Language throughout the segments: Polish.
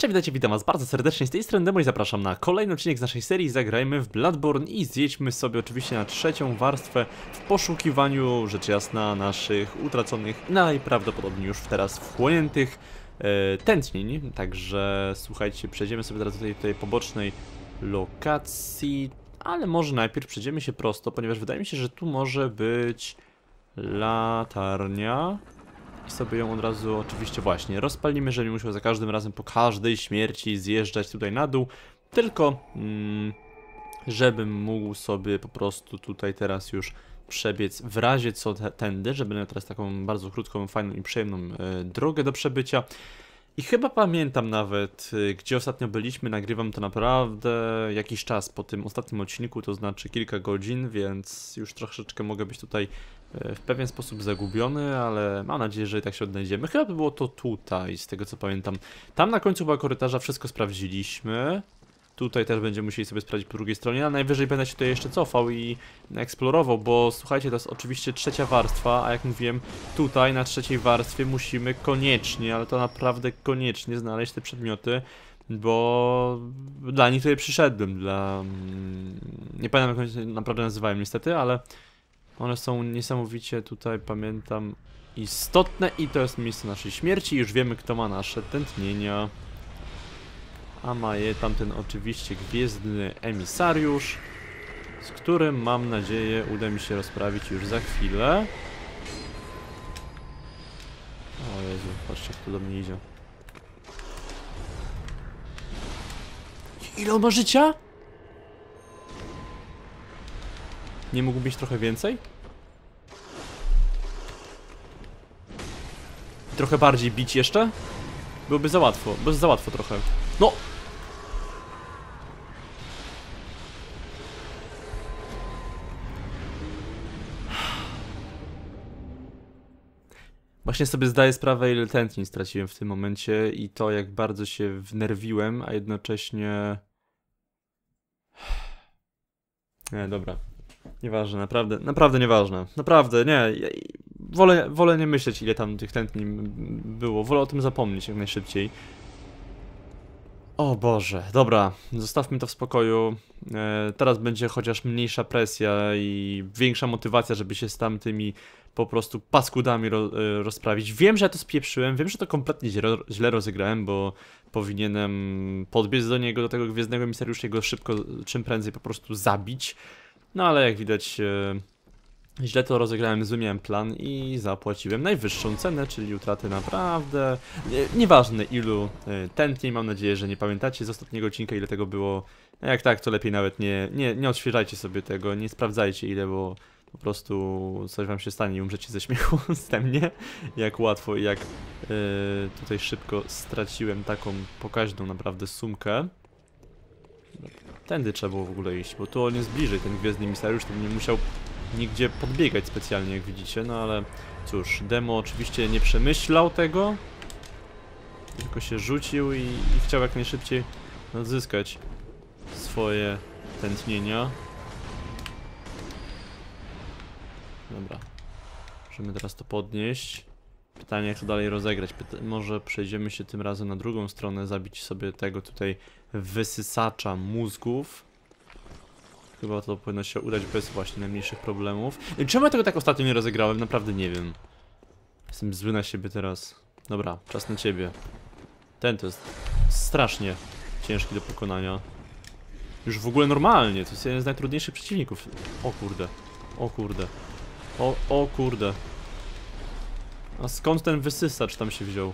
Cześć, witajcie, witam was bardzo serdecznie z tej strony Demo i zapraszam na kolejny odcinek z naszej serii Zagrajmy w Bloodborne i zjedźmy sobie oczywiście na trzecią warstwę w poszukiwaniu, rzecz jasna, naszych utraconych, najprawdopodobniej już teraz wchłoniętych e, tętnień. Także słuchajcie, przejdziemy sobie teraz do tej, tej pobocznej lokacji, ale może najpierw przejdziemy się prosto, ponieważ wydaje mi się, że tu może być latarnia. I sobie ją od razu oczywiście właśnie rozpalimy, żeby musiał za każdym razem po każdej śmierci zjeżdżać tutaj na dół. Tylko, mm, żebym mógł sobie po prostu tutaj teraz już przebiec w razie co tędy, żeby miał teraz taką bardzo krótką, fajną i przyjemną e, drogę do przebycia. I chyba pamiętam nawet, y, gdzie ostatnio byliśmy, nagrywam to naprawdę jakiś czas po tym ostatnim odcinku, to znaczy kilka godzin, więc już troszeczkę mogę być tutaj e, w pewien sposób zagubiony, ale mam nadzieję, że i tak się odnajdziemy. Chyba by było to tutaj, z tego co pamiętam. Tam na końcu była korytarza, wszystko sprawdziliśmy. Tutaj też będziemy musieli sobie sprawdzić po drugiej stronie, a najwyżej będę się tutaj jeszcze cofał i eksplorował, bo słuchajcie, to jest oczywiście trzecia warstwa, a jak mówiłem, tutaj na trzeciej warstwie musimy koniecznie, ale to naprawdę koniecznie znaleźć te przedmioty, bo dla nich tutaj przyszedłem, dla... mm, Nie pamiętam jak one się naprawdę nazywają niestety, ale one są niesamowicie tutaj, pamiętam, istotne i to jest miejsce naszej śmierci. Już wiemy, kto ma nasze tętnienia. A ma je tamten oczywiście gwiezdny emisariusz, z którym mam nadzieję uda mi się rozprawić już za chwilę. O Jezu, patrzcie kto do mnie idzie. Ile on ma życia? Nie mógł mieć trochę więcej? Trochę bardziej bić jeszcze? Byłoby za łatwo, bo za łatwo trochę. No! Właśnie sobie zdaję sprawę, ile tętnień straciłem w tym momencie i to, jak bardzo się wnerwiłem, a jednocześnie... Nie, dobra. Nieważne, naprawdę, naprawdę nieważne. Naprawdę, nie. Ja, wolę, wolę nie myśleć, ile tam tych tętnień było. Wolę o tym zapomnieć jak najszybciej. O Boże, dobra, zostawmy to w spokoju. E, teraz będzie chociaż mniejsza presja i większa motywacja, żeby się z tamtymi po prostu paskudami ro, e, rozprawić. Wiem, że ja to spieprzyłem, wiem, że to kompletnie źle, rozegrałem, bo powinienem podbiec do niego, do tego gwiezdnego emisariusza i go szybko, czym prędzej po prostu zabić. No ale jak widać, e, źle to rozegrałem, zły miałem plan i zapłaciłem najwyższą cenę, czyli utratę naprawdę... Nie, nieważne ilu e, tętnień, mam nadzieję, że nie pamiętacie z ostatniego odcinka ile tego było. Jak tak, to lepiej nawet nie, nie, nie odświeżajcie sobie tego, nie sprawdzajcie ile, bo po prostu coś wam się stanie i umrzecie ze śmiechu ze mnie. Jak łatwo i jak e, tutaj szybko straciłem taką pokaźną naprawdę sumkę. Tędy trzeba było w ogóle iść, bo tu on jest bliżej, ten gwiezdny misariusz, to nie musiał nigdzie podbiegać specjalnie, jak widzicie, no ale cóż, demo oczywiście nie przemyślał tego, tylko się rzucił i, i chciał jak najszybciej odzyskać swoje tętnienia. Dobra, możemy teraz to podnieść. Pytanie, jak to dalej rozegrać. Może przejdziemy się tym razem na drugą stronę, zabić sobie tego tutaj wysysacza mózgów. Chyba to powinno się udać bez właśnie najmniejszych problemów. Czemu ja tego tak ostatnio nie rozegrałem? Naprawdę nie wiem. Jestem zły na siebie teraz. Dobra, czas na ciebie. Ten to jest strasznie ciężki do pokonania. Już w ogóle normalnie, to jest jeden z najtrudniejszych przeciwników. O kurde, o kurde. O, o kurde. A skąd ten wysysacz tam się wziął?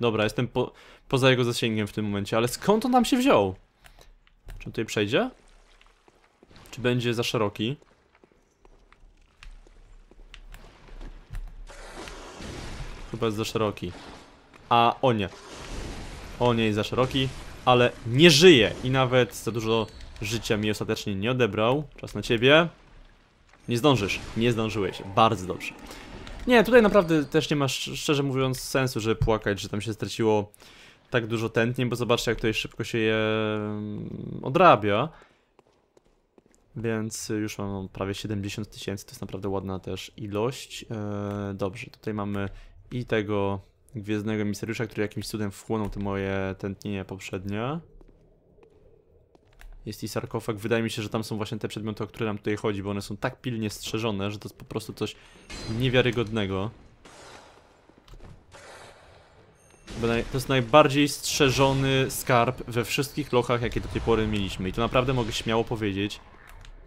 Dobra, jestem po, poza jego zasięgiem w tym momencie, ale skąd on tam się wziął? Czy tutaj przejdzie? Czy będzie za szeroki? Chyba jest za szeroki. A, o nie. O nie, jest za szeroki, ale nie żyje i nawet za dużo życia mi ostatecznie nie odebrał. Czas na ciebie. Nie zdążysz. Nie zdążyłeś. Bardzo dobrze. Nie, tutaj naprawdę też nie ma, sz- szczerze mówiąc, sensu, żeby płakać, że tam się straciło tak dużo tętnień, bo zobaczcie, jak tutaj szybko się je mm, odrabia. Więc już mam prawie 70 tysięcy, to jest naprawdę ładna też ilość. E, dobrze, tutaj mamy i tego Gwiezdnego Misteriusza, który jakimś cudem wchłonął te moje tętnienia poprzednie. Jest i sarkofag. Wydaje mi się, że tam są właśnie te przedmioty, o które nam tutaj chodzi, bo one są tak pilnie strzeżone, że to jest po prostu coś niewiarygodnego. Bo naj- To jest najbardziej strzeżony skarb we wszystkich lochach, jakie do tej pory mieliśmy. I to naprawdę mogę śmiało powiedzieć,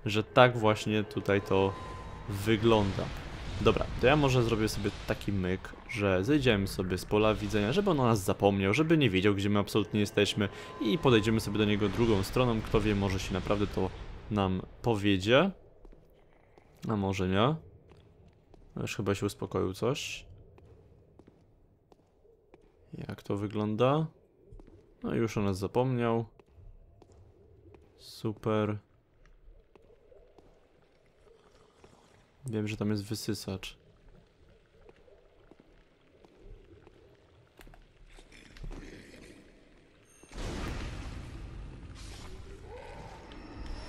że tak właśnie tutaj to wygląda. Dobra, to ja może zrobię sobie taki myk, że zejdziemy sobie z pola widzenia, żeby on o nas zapomniał, żeby nie wiedział, gdzie my absolutnie jesteśmy i podejdziemy sobie do niego drugą stroną. Kto wie, może się naprawdę to nam powiedzie. A może nie. Już chyba się uspokoił coś. Jak to wygląda? No już o nas zapomniał. Super. Wiem, że tam jest wysysacz.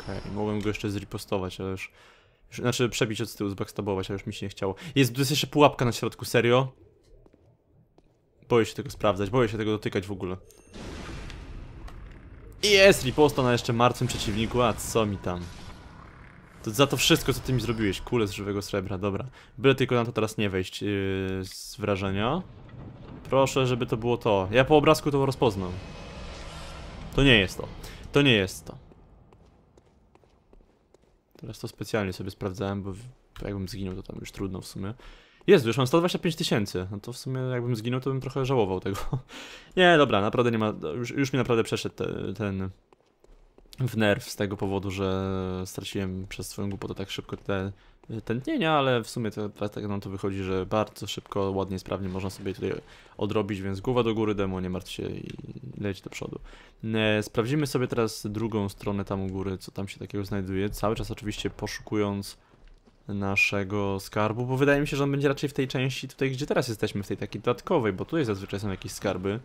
Okej, mogłem go jeszcze zripostować, ale już, już... Znaczy przebić od tyłu, zbackstabować, ale już mi się nie chciało. Jest, tu jest jeszcze pułapka na środku, serio? Boję się tego sprawdzać, boję się tego dotykać w ogóle. Jest riposta na jeszcze martwym przeciwniku, a co mi tam? To za to wszystko, co ty mi zrobiłeś. Kule z żywego srebra, dobra. Byle tylko na to teraz nie wejść yy, z wrażenia. Proszę, żeby to było to. Ja po obrazku to rozpoznam. To nie jest to. To nie jest to. Teraz to specjalnie sobie sprawdzałem, bo jakbym zginął, to tam już trudno w sumie. Jezu, już mam 125 tysięcy. No to w sumie jakbym zginął, to bym trochę żałował tego. nie, dobra, naprawdę nie ma... Już, już mi naprawdę przeszedł te, ten... W nerw z tego powodu, że straciłem przez swoją głupotę tak szybko te tętnienia, ale w sumie to, tak nam to wychodzi, że bardzo szybko, ładnie, sprawnie można sobie tutaj odrobić, więc głowa do góry, demo, nie martw się i leć do przodu. E, Sprawdzimy sobie teraz drugą stronę tam u góry, co tam się takiego znajduje. Cały czas oczywiście poszukując naszego skarbu, bo wydaje mi się, że on będzie raczej w tej części tutaj, gdzie teraz jesteśmy, w tej takiej dodatkowej, bo tutaj zazwyczaj są jakieś skarby.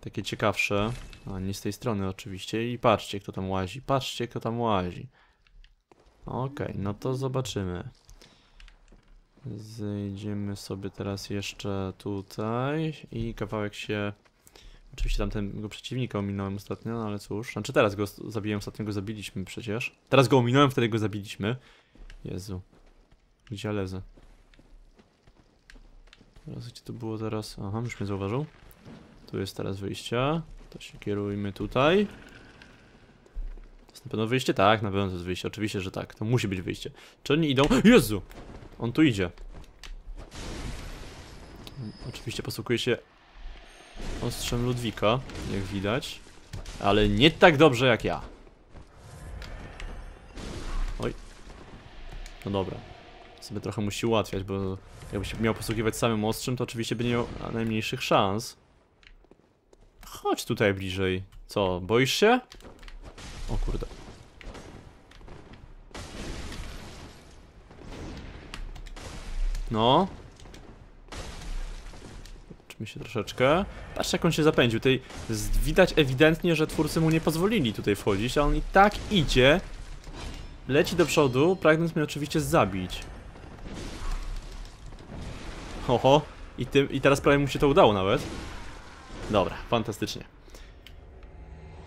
Takie ciekawsze, a nie z tej strony oczywiście. I patrzcie, kto tam łazi. Patrzcie, kto tam łazi. Okej, no to zobaczymy. Zejdziemy sobie teraz jeszcze tutaj i kawałek się... Oczywiście tamtego przeciwnika ominąłem ostatnio, no ale cóż. Znaczy teraz go zabiłem, ostatnio go zabiliśmy przecież. Teraz go ominąłem, wtedy go zabiliśmy. Jezu. Gdzie ja lezę? Teraz gdzie to było teraz? Aha, już mnie zauważył. Tu jest teraz wyjście. To się kierujmy tutaj. To jest na pewno wyjście? Tak, na pewno to jest wyjście. Oczywiście, że tak. To musi być wyjście. Czy oni idą? Jezu! On tu idzie. Oczywiście posługuje się ostrzem Ludwika, jak widać. Ale nie tak dobrze jak ja. No dobra. Sobie trochę musi ułatwiać, bo jakby się miał posługiwać samym ostrzem, to oczywiście by nie miał najmniejszych szans. Chodź tutaj bliżej. Co, boisz się? O kurde. No. Zobaczmy się troszeczkę. Patrz jak on się zapędził. Tutaj widać ewidentnie, że twórcy mu nie pozwolili tutaj wchodzić, a on i tak idzie. Leci do przodu, pragnąc mnie oczywiście zabić. Oho. I, I teraz prawie mu się to udało nawet. Dobra, fantastycznie.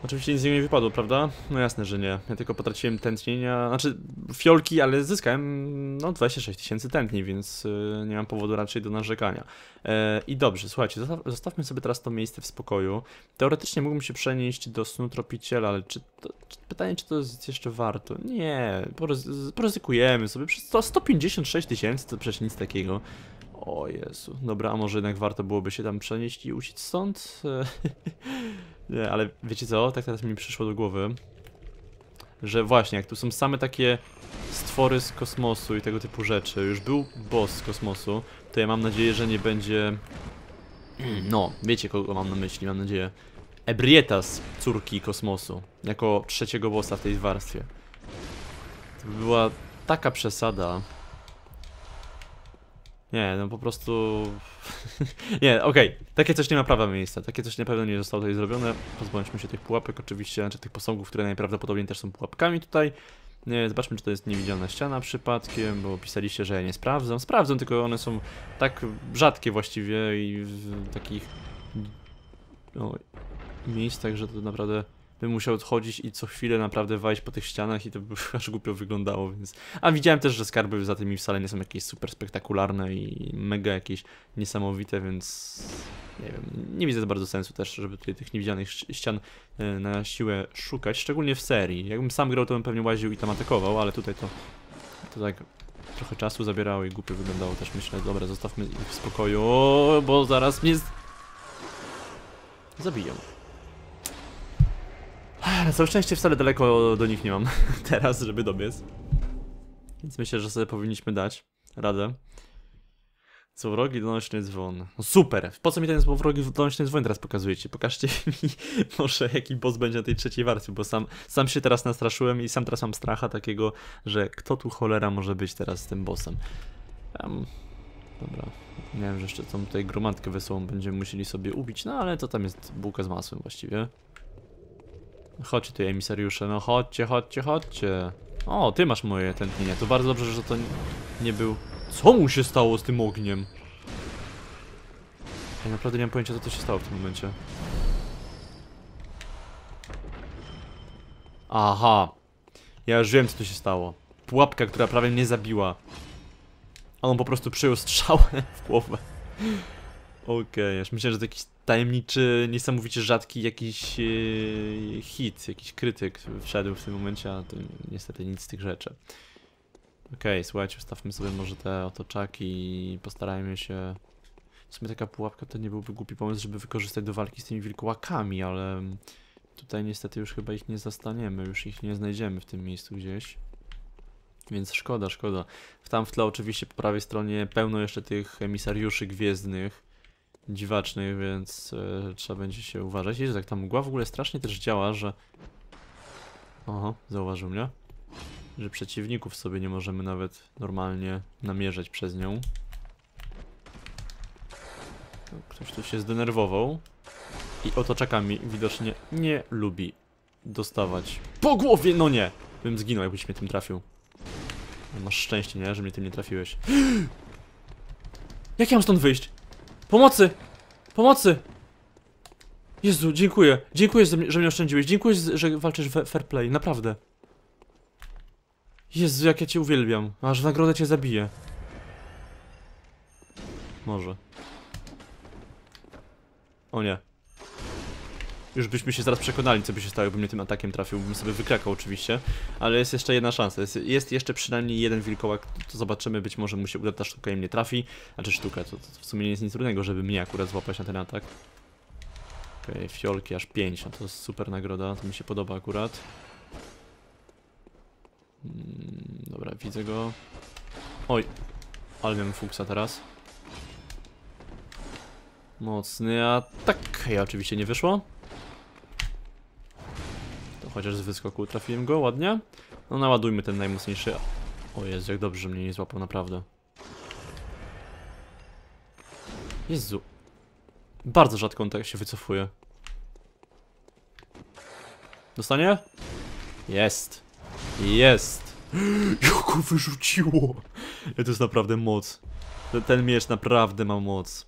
Oczywiście nic z niego nie wypadło, prawda? No jasne, że nie. Ja tylko potraciłem tętnienia, znaczy fiolki, ale zyskałem no 26 tysięcy tętni, więc y, nie mam powodu raczej do narzekania. E, I dobrze, słuchajcie, zostaw, zostawmy sobie teraz to miejsce w spokoju. Teoretycznie mógłbym się przenieść do snu tropiciela, ale czy, to, czy pytanie, czy to jest jeszcze warto? Nie, poryz- poryzykujemy sobie. Przez 100, 156 tysięcy to przecież nic takiego. O Jezu, dobra, a może jednak warto byłoby się tam przenieść i uciec stąd? Nie, ale wiecie co? Tak teraz mi przyszło do głowy, że właśnie, jak tu są same takie stwory z kosmosu i tego typu rzeczy, już był boss z kosmosu, to ja mam nadzieję, że nie będzie... No, wiecie kogo mam na myśli, mam nadzieję. Ebrietas, córki kosmosu, jako trzeciego bossa w tej warstwie. To by była taka przesada. Nie, no po prostu... nie, okej, takie coś nie ma prawa miejsca, takie coś na pewno nie zostało tutaj zrobione. Pozbądźmy się tych pułapek oczywiście, znaczy tych posągów, które najprawdopodobniej też są pułapkami tutaj. Nie, zobaczmy, czy to jest niewidzialna ściana przypadkiem, bo pisaliście, że ja nie sprawdzam. Sprawdzam, tylko one są tak rzadkie właściwie i w takich o, miejscach, że to naprawdę bym musiał odchodzić i co chwilę naprawdę wejść po tych ścianach i to by aż głupio wyglądało, więc... A widziałem też, że skarby za tymi wcale nie są jakieś super spektakularne i mega jakieś niesamowite, więc... Nie wiem, nie widzę bardzo sensu też, żeby tutaj tych niewidzialnych ś- ścian e, na siłę szukać, szczególnie w serii. Jakbym sam grał, to bym pewnie łaził i tam atakował, ale tutaj to... To tak trochę czasu zabierało i głupio wyglądało też, myślę, dobra, zostawmy ich w spokoju, bo zaraz mnie... z- Zabiją. Całe szczęście wcale daleko do nich nie mam teraz, żeby dobiec. Więc myślę, że sobie powinniśmy dać radę. Złowrogi donośny dzwon. No super! Po co mi ten złowrogi donośny dzwon teraz pokazujecie? Pokażcie mi może jaki boss będzie na tej trzeciej warstwie, bo sam, sam się teraz nastraszyłem i sam teraz mam stracha takiego, że kto tu cholera może być teraz z tym bossem. Um, dobra. Wiem, że jeszcze tą tutaj gromadkę wesołą będziemy musieli sobie ubić, no ale to tam jest bułka z masłem właściwie. Chodźcie tu emisariusze, no chodźcie, chodźcie, chodźcie. O, ty masz moje tętnienie, to bardzo dobrze, że to nie był... Co mu się stało z tym ogniem? Ja naprawdę nie mam pojęcia, co to się stało w tym momencie. Aha. Ja już wiem, co tu się stało. Pułapka, która prawie mnie zabiła. A on po prostu przyjął strzałę w głowę. Okej, aż myślałem, że to jakiś tajemniczy, niesamowicie rzadki jakiś e, hit, jakiś krytyk wszedł w tym momencie, a to niestety nic z tych rzeczy. Okej, słuchajcie, ustawmy sobie może te otoczaki i postarajmy się... W sumie taka pułapka to nie byłby głupi pomysł, żeby wykorzystać do walki z tymi wilkołakami, ale tutaj niestety już chyba ich nie zastaniemy, już ich nie znajdziemy w tym miejscu gdzieś. Więc szkoda, szkoda. Tam w tle oczywiście po prawej stronie pełno jeszcze tych emisariuszy gwiezdnych, dziwacznych, więc e, trzeba będzie się uważać. Jezu, tak ta mgła w ogóle strasznie też działa, że... Oho, zauważył mnie. Że przeciwników sobie nie możemy nawet normalnie namierzać przez nią. No, Ktoś tu się zdenerwował. I otoczakami widocznie nie lubi dostawać. Po głowie! No nie! Bym zginął, jakbyś mnie tym trafił. No, Masz szczęście, nie? Że mnie tym nie trafiłeś. Jak ja mam stąd wyjść? Pomocy! Pomocy! Jezu, dziękuję. Dziękuję, że mnie, oszczędziłeś. Dziękuję, że walczysz w fair play. Naprawdę. Jezu, jak ja cię uwielbiam. Aż w nagrodę cię zabiję. Może. O nie. Już byśmy się zaraz przekonali, co by się stało, jakby mnie tym atakiem trafił. Bym sobie wykrakał oczywiście. Ale jest jeszcze jedna szansa. Jest, jest jeszcze przynajmniej jeden wilkołak. To, zobaczymy. Być może mu się uda ta sztuka i mnie trafi. Znaczy sztuka, to, to w sumie nie jest nic trudnego, żeby mnie akurat złapać na ten atak. Okej, fiolki aż 5, no to jest super nagroda, to mi się podoba akurat. Mm, dobra, widzę go. Oj, ale miałem fuksa teraz. Mocny atak. Ja oczywiście nie wyszło. Chociaż z wyskoku trafiłem go ładnie. No naładujmy ten najmocniejszy. O Jezu, jak dobrze, mnie nie złapał, naprawdę. Jezu. Bardzo rzadko on tak się wycofuje. Dostanie? Jest. Jest. Jak wyrzuciło. To jest naprawdę moc. Ten miecz naprawdę ma moc.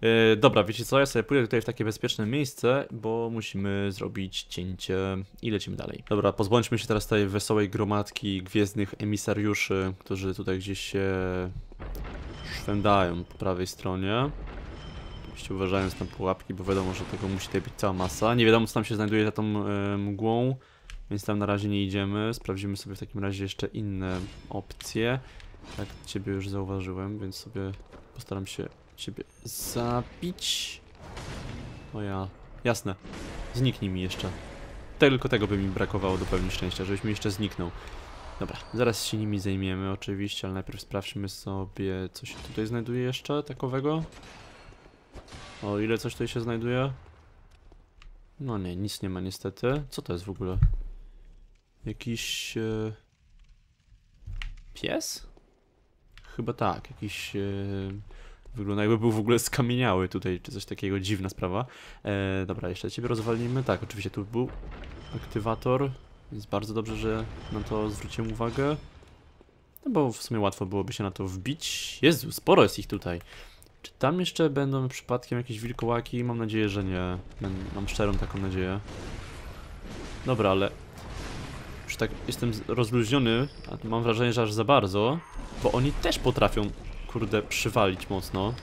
E, dobra, wiecie co? Ja sobie pójdę tutaj w takie bezpieczne miejsce, bo musimy zrobić cięcie i lecimy dalej. Dobra, pozbądźmy się teraz tej wesołej gromadki gwiezdnych emisariuszy, którzy tutaj gdzieś się szwędają po prawej stronie. Oczywiście uważając na pułapki, bo wiadomo, że tego musi tutaj być cała masa. Nie wiadomo, co tam się znajduje za tą e, mgłą, więc tam na razie nie idziemy. Sprawdzimy sobie w takim razie jeszcze inne opcje. Tak, ciebie już zauważyłem, więc sobie postaram się ciebie zabić. O ja, jasne. Zniknij mi jeszcze. Tylko tego by mi brakowało do pełni szczęścia, żebyś mi jeszcze zniknął. Dobra, zaraz się nimi zajmiemy oczywiście, ale najpierw sprawdźmy sobie, co się tutaj znajduje jeszcze takowego. O, ile coś tutaj się znajduje? No nie, nic nie ma niestety. Co to jest w ogóle? Jakiś... E... Pies? Chyba tak, jakiś... E... Wygląda jakby był w ogóle skamieniały tutaj, czy coś takiego, dziwna sprawa. E, dobra, jeszcze ciebie rozwalimy. Tak, oczywiście tu był aktywator. Więc bardzo dobrze, że na to zwróciłem uwagę. No bo w sumie łatwo byłoby się na to wbić. Jezu, sporo jest ich tutaj. Czy tam jeszcze będą przypadkiem jakieś wilkołaki? Mam nadzieję, że nie. Mam- szczerą taką nadzieję. Dobra, ale... Już tak jestem rozluźniony, a mam wrażenie, że aż za bardzo. Bo oni też potrafią, kurde, przywalić mocno.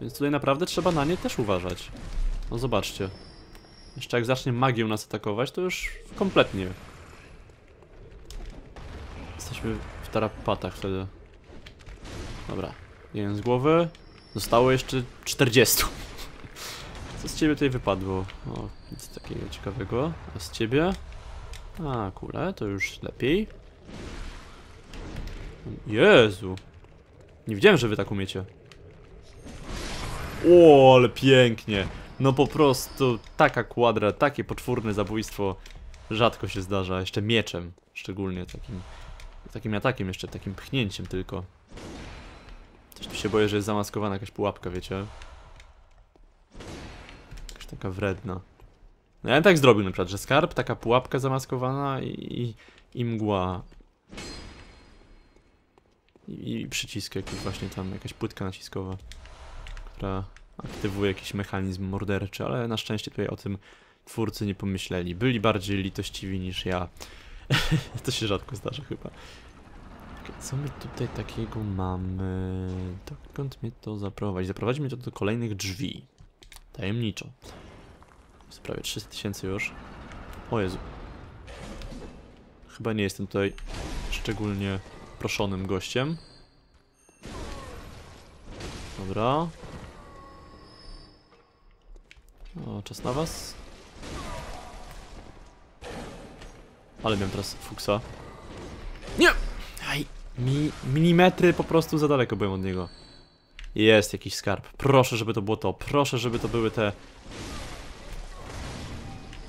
Więc tutaj naprawdę trzeba na nie też uważać. No zobaczcie. Jeszcze jak zacznie magią nas atakować, to już kompletnie. Jesteśmy w tarapatach wtedy. Dobra. Jeden z głowy. Zostało jeszcze 40. Co z ciebie tutaj wypadło? O, nic takiego ciekawego. A z ciebie? A, kule, to już lepiej. Jezu. Nie wiedziałem, że wy tak umiecie. O, ale pięknie. No po prostu taka kwadra, takie poczwórne zabójstwo rzadko się zdarza, jeszcze mieczem, szczególnie takim takim atakiem jeszcze, takim pchnięciem tylko. Też tu się boję, że jest zamaskowana jakaś pułapka, wiecie? Jakaś taka wredna. No ja bym tak zrobił na przykład, że skarb, taka pułapka zamaskowana i, i, i mgła. I, przycisk jakiś właśnie tam, jakaś płytka naciskowa, która aktywuje jakiś mechanizm morderczy, ale na szczęście tutaj o tym twórcy nie pomyśleli. Byli bardziej litościwi niż ja. to się rzadko zdarza chyba. Co my tutaj takiego mamy? Dokąd mnie to zaprowadzi? Zaprowadzi mnie to do kolejnych drzwi. Tajemniczo. Jest prawie 300 tysięcy już. O Jezu. Chyba nie jestem tutaj szczególnie proszonym gościem. Dobra. O, czas na was. Ale miałem teraz fuksa. Nie! Aj, mi, milimetry po prostu za daleko byłem od niego. Jest jakiś skarb. Proszę, żeby to było to. Proszę, żeby to były te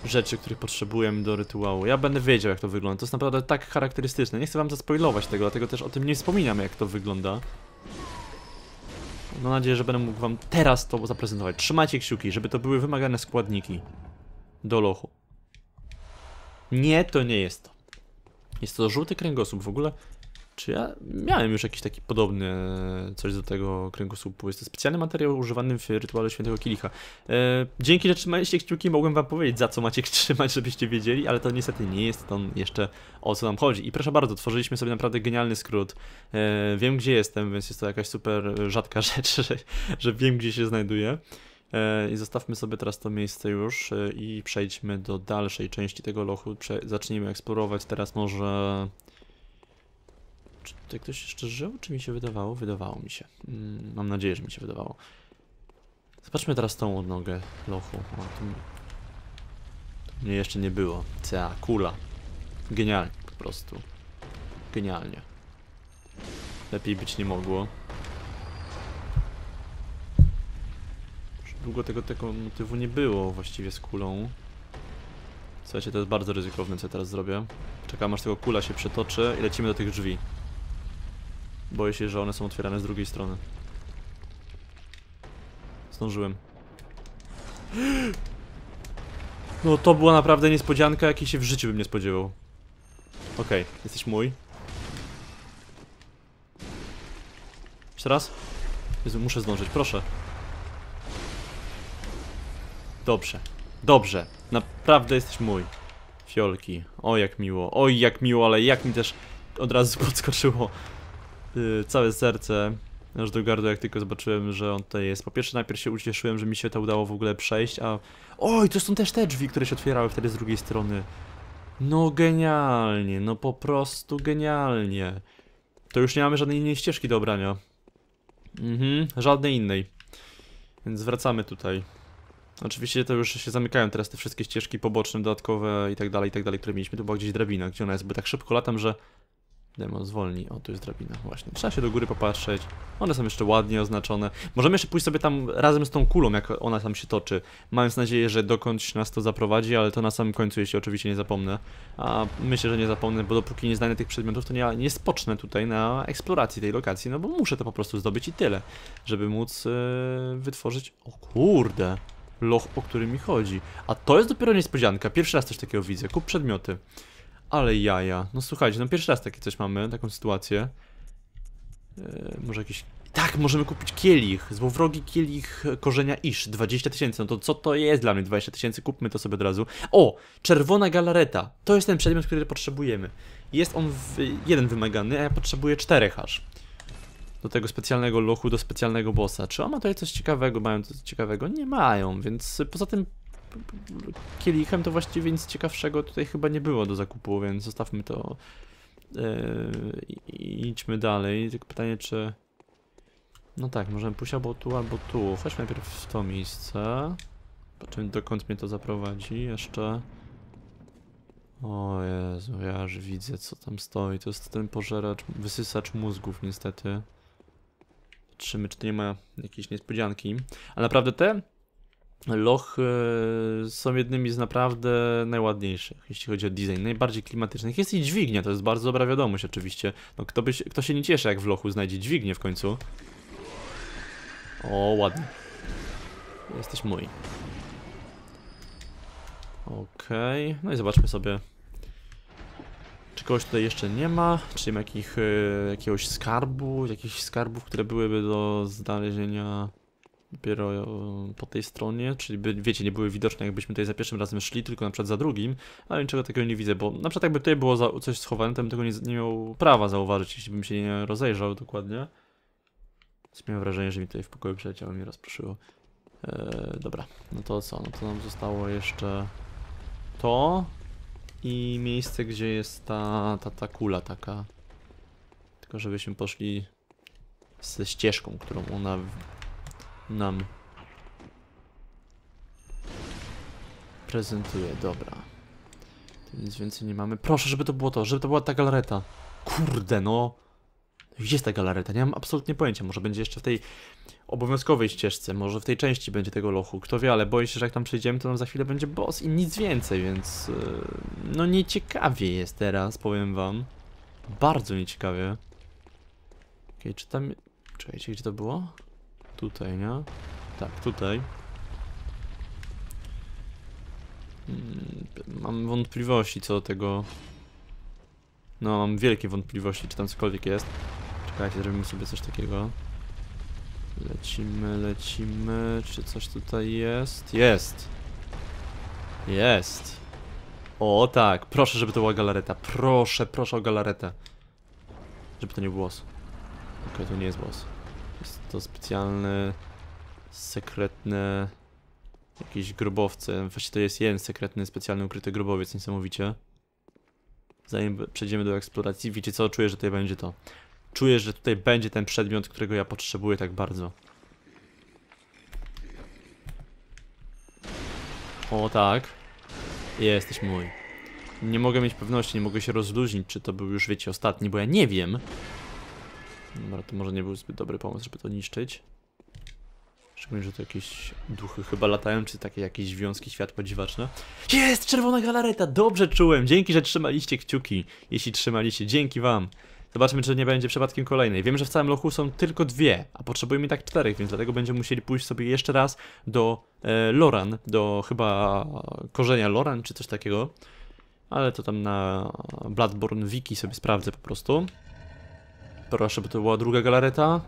rzeczy, których potrzebujemy do rytuału. Ja będę wiedział, jak to wygląda. To jest naprawdę tak charakterystyczne. Nie chcę wam zaspoilować tego, dlatego też o tym nie wspominam, jak to wygląda. Mam nadzieję, że będę mógł wam teraz to zaprezentować. Trzymajcie kciuki, żeby to były wymagane składniki do lochu. Nie, to nie jest to. Jest to żółty kręgosłup. W ogóle, czy ja miałem już jakiś taki podobny e, coś do tego kręgosłupu? Jest to specjalny materiał używany w rytuale świętego kielicha. E, dzięki, że trzymaliście kciuki, mogłem wam powiedzieć, za co macie trzymać, żebyście wiedzieli, ale to niestety nie jest to jeszcze o co nam chodzi. I proszę bardzo, tworzyliśmy sobie naprawdę genialny skrót. E, wiem, gdzie jestem, więc jest to jakaś super rzadka rzecz, że, że wiem, gdzie się znajduję. E, I zostawmy sobie teraz to miejsce już e, i przejdźmy do dalszej części tego lochu. Prze zacznijmy eksplorować teraz może... Tutaj ktoś jeszcze żył? Czy mi się wydawało? Wydawało mi się. Mm, mam nadzieję, że mi się wydawało. Zobaczmy teraz tą odnogę lochu. O, tu... tu mnie jeszcze nie było. Cea, kula. Genialnie po prostu. Genialnie. Lepiej być nie mogło. Już Długo tego, tego motywu nie było właściwie z kulą. Słuchajcie, to jest bardzo ryzykowne, co ja teraz zrobię. Czekam aż tego kula się przetoczy i lecimy do tych drzwi. Boję się, że one są otwierane z drugiej strony. Zdążyłem. No to była naprawdę niespodzianka, jakiej się w życiu bym nie spodziewał. Okej, jesteś mój. Jeszcze raz? Jezu, muszę zdążyć, proszę. Dobrze, dobrze. Naprawdę jesteś mój. Fiolki. O, jak miło. Oj, jak miło, ale jak mi też od razu podskoczyło yy, całe serce. Aż do gardła, jak tylko zobaczyłem, że on tutaj jest. Po pierwsze, najpierw się ucieszyłem, że mi się to udało w ogóle przejść, a... Oj, to są też te drzwi, które się otwierały wtedy z drugiej strony. No genialnie, no po prostu genialnie. To już nie mamy żadnej innej ścieżki do obrania. Mhm, żadnej innej. Więc wracamy tutaj. Oczywiście to już się zamykają teraz te wszystkie ścieżki poboczne, dodatkowe i tak dalej, i tak dalej, które mieliśmy. Tu była gdzieś drabina, gdzie ona jest, bo tak szybko latam, że... Demo zwolni. O, tu jest drabina, właśnie. Trzeba się do góry popatrzeć. One są jeszcze ładnie oznaczone. Możemy jeszcze pójść sobie tam razem z tą kulą, jak ona tam się toczy. Mając nadzieję, że dokądś nas to zaprowadzi, ale to na samym końcu, jeśli oczywiście nie zapomnę. A myślę, że nie zapomnę, bo dopóki nie znajdę tych przedmiotów, to nie, nie spocznę tutaj na eksploracji tej lokacji, no bo muszę to po prostu zdobyć i tyle. Żeby móc yy, wytworzyć... O kurde! loch, o który mi chodzi. A to jest dopiero niespodzianka. Pierwszy raz coś takiego widzę. Kup przedmioty. Ale jaja. No słuchajcie, no pierwszy raz takie coś mamy, taką sytuację. Eee, może jakiś... Tak, możemy kupić kielich. Złowrogi kielich korzenia isz. 20 tysięcy. No to co to jest dla mnie 20 tysięcy? Kupmy to sobie od razu. O! Czerwona galareta. To jest ten przedmiot, który potrzebujemy. Jest on w... jeden wymagany, a ja potrzebuję czterech aż. Do tego specjalnego lochu, do specjalnego bossa. Czy on ma tutaj coś ciekawego? Mają coś ciekawego? Nie mają, więc poza tym kielichem to właściwie nic ciekawszego tutaj chyba nie było do zakupu, więc zostawmy to yy, i idźmy dalej. Tylko pytanie, czy... No tak, możemy pójść albo tu, albo tu. Chodźmy najpierw w to miejsce. Zobaczymy dokąd mnie to zaprowadzi jeszcze. O Jezu, ja już widzę co tam stoi. To jest ten pożeracz, wysysacz mózgów niestety. Patrzymy, czy to nie ma jakiejś niespodzianki. A naprawdę te lochy są jednymi z naprawdę najładniejszych, jeśli chodzi o design, najbardziej klimatycznych. Jest i dźwignia, to jest bardzo dobra wiadomość oczywiście. No kto, by kto się nie cieszy, jak w lochu znajdzie dźwignię w końcu. O, ładnie. Jesteś mój. Okej, okay. no i zobaczmy sobie czy kogoś tutaj jeszcze nie ma? Czy nie ma jakich, e, jakiegoś skarbu? Jakichś skarbów, które byłyby do znalezienia dopiero e, po tej stronie? Czyli wiecie, nie były widoczne jakbyśmy tutaj za pierwszym razem szli, tylko na przykład za drugim, ale niczego takiego nie widzę, bo na przykład jakby tutaj było coś schowane, to bym tego nie, nie miał prawa zauważyć, jeśli bym się nie rozejrzał dokładnie. Więc miałem wrażenie, że mi tutaj w pokoju przeleciało mi rozproszyło. Eee, dobra, no to co? No to nam zostało jeszcze to i miejsce, gdzie jest ta, ta, ta kula taka. Tylko żebyśmy poszli ze ścieżką, którą ona nam prezentuje. Dobra. Tu nic więcej nie mamy. Proszę, żeby to było to, żeby to była ta galareta. Kurde, no. Gdzie jest ta galareta? Nie mam absolutnie pojęcia. Może będzie jeszcze w tej obowiązkowej ścieżce, może w tej części będzie tego lochu. Kto wie, ale boję się, że jak tam przejdziemy, to nam za chwilę będzie boss i nic więcej, więc... Yy, no nieciekawie jest teraz, powiem wam. Bardzo nieciekawie. Okej, okay, czy tam... Czekajcie, gdzie to było? Tutaj, nie? Tak, tutaj. Hmm, mam wątpliwości co do tego... No, mam wielkie wątpliwości, czy tam cokolwiek jest. Czekajcie, zrobimy sobie coś takiego. Lecimy, lecimy. Czy coś tutaj jest? Jest! Jest! O tak, proszę, żeby to była galareta. Proszę, proszę o galaretę. Żeby to nie był boss. Okej, okay, to nie jest boss. Jest to specjalny, sekretny... Jakieś grobowce. Właściwie to jest jeden sekretny, specjalny, ukryty grobowiec, niesamowicie. Zanim przejdziemy do eksploracji, wiecie co? Czuję, że tutaj będzie to. Czuję, że tutaj będzie ten przedmiot, którego ja potrzebuję tak bardzo. O tak. Jesteś mój. Nie mogę mieć pewności, nie mogę się rozluźnić, czy to był już, wiecie, ostatni, bo ja nie wiem. Dobra, to może nie był zbyt dobry pomysł, żeby to niszczyć. Szczególnie, że to jakieś duchy chyba latają, czy takie jakieś wiązki światła dziwaczne. Jest! Czerwona galareta! Dobrze czułem! Dzięki, że trzymaliście kciuki. Jeśli trzymaliście, dzięki wam. Zobaczmy, czy nie będzie przypadkiem kolejnej. Wiem, że w całym lochu są tylko dwie, a potrzebujemy tak czterech, więc dlatego będziemy musieli pójść sobie jeszcze raz do e, Loran, do chyba korzenia Loran, czy coś takiego. Ale to tam na Bloodborne Wiki sobie sprawdzę po prostu. Proszę, by to była druga galareta.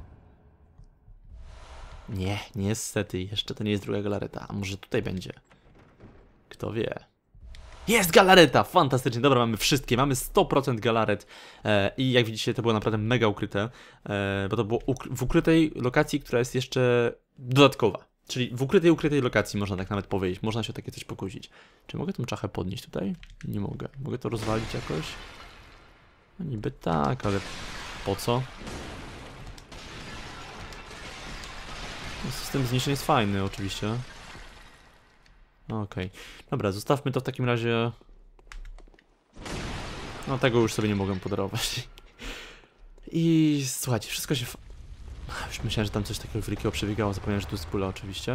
Nie, niestety, jeszcze to nie jest druga galareta. A może tutaj będzie? Kto wie? Jest galareta! Fantastycznie, dobra, mamy wszystkie, mamy 100% galaret e, i jak widzicie to było naprawdę mega ukryte, e, bo to było uk w ukrytej lokacji, która jest jeszcze dodatkowa. Czyli w ukrytej, ukrytej lokacji można tak nawet powiedzieć, można się o takie coś pokusić. Czy mogę tą czachę podnieść tutaj? Nie mogę. Mogę to rozwalić jakoś? No niby tak, ale po co? System zniszczeń jest fajny oczywiście. No okej. Okay. Dobra, zostawmy to w takim razie... No tego już sobie nie mogę podarować. I słuchajcie, wszystko się... Już myślałem, że tam coś takiego wielkiego przebiegało, zapomniałem, że tu jest pula oczywiście.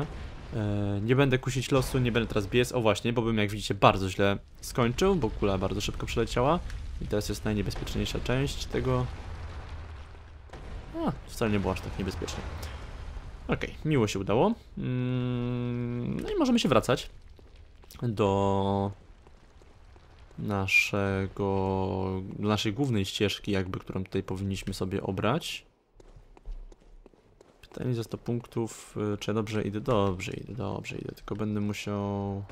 Eee, nie będę kusić losu, nie będę teraz biec. O właśnie, bo bym jak widzicie bardzo źle skończył, bo kula bardzo szybko przeleciała. I teraz jest najniebezpieczniejsza część tego... A, wcale nie było aż tak niebezpiecznie. Okej, miło się udało. Mm, no i możemy się wracać do naszego, do naszej głównej ścieżki jakby, którą tutaj powinniśmy sobie obrać. Pytanie za 100 punktów, y, czy dobrze idę? Dobrze idę, dobrze idę, tylko będę musiał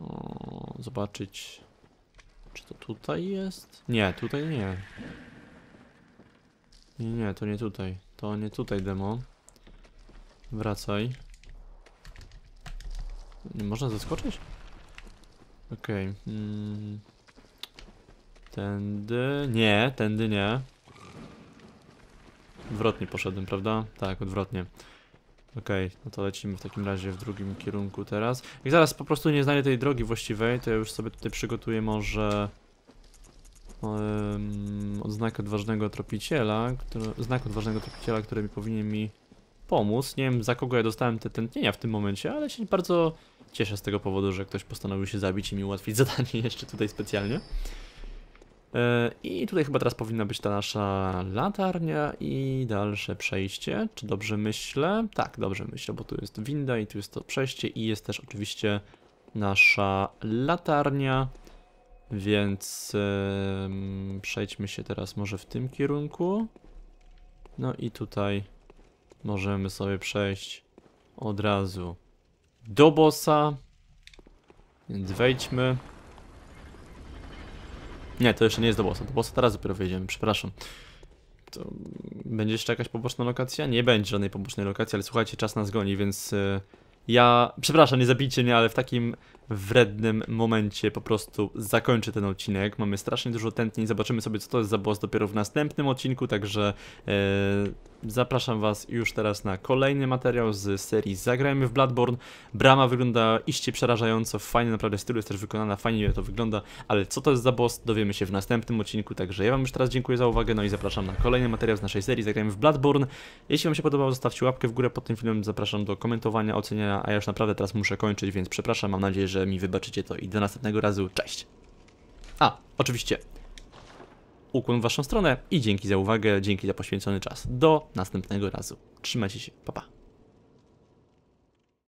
o, zobaczyć, czy to tutaj jest? Nie, tutaj nie. Nie, nie, to nie tutaj. To nie tutaj demo. Wracaj. Nie można zaskoczyć? Okej. Mm. Tędy. Nie, tędy nie. Odwrotnie poszedłem, prawda? Tak, odwrotnie. Okej, no to lecimy w takim razie w drugim kierunku teraz. Jak zaraz po prostu nie znajdę tej drogi właściwej, to ja już sobie tutaj przygotuję może um, odznakę odważnego tropiciela, który, znak odważnego tropiciela, który powinien mi pomóc. Nie wiem za kogo ja dostałem te tętnienia w tym momencie, ale się bardzo cieszę z tego powodu, że ktoś postanowił się zabić i mi ułatwić zadanie jeszcze tutaj specjalnie. E, I tutaj chyba teraz powinna być ta nasza latarnia i dalsze przejście. Czy dobrze myślę? Tak, dobrze myślę, bo tu jest winda i tu jest to przejście i jest też oczywiście nasza latarnia. Więc em, przejdźmy się teraz może w tym kierunku. No i tutaj możemy sobie przejść od razu do bossa. Więc wejdźmy. Nie, to jeszcze nie jest do bossa. Do bossa teraz dopiero wejdziemy, przepraszam. To będzie jeszcze jakaś poboczna lokacja? Nie będzie żadnej pobocznej lokacji, ale słuchajcie, czas nas goni, więc y, ja, przepraszam, nie zabijcie mnie, ale w takim wrednym momencie po prostu zakończę ten odcinek. Mamy strasznie dużo tętnień, zobaczymy sobie co to jest za boss dopiero w następnym odcinku, także e, zapraszam was już teraz na kolejny materiał z serii Zagrajmy w Bloodborne. Brama wygląda iście przerażająco, fajnie naprawdę stylu jest też wykonana, fajnie to wygląda, ale co to jest za boss dowiemy się w następnym odcinku, także ja wam już teraz dziękuję za uwagę, no i zapraszam na kolejny materiał z naszej serii Zagrajmy w Bloodborne. Jeśli wam się podobało, zostawcie łapkę w górę pod tym filmem, zapraszam do komentowania, oceniania, a ja już naprawdę teraz muszę kończyć, więc przepraszam, mam nadzieję, że mi wybaczycie to i do następnego razu, cześć! A, oczywiście ukłon w waszą stronę i dzięki za uwagę, dzięki za poświęcony czas. Do następnego razu. Trzymajcie się, pa pa.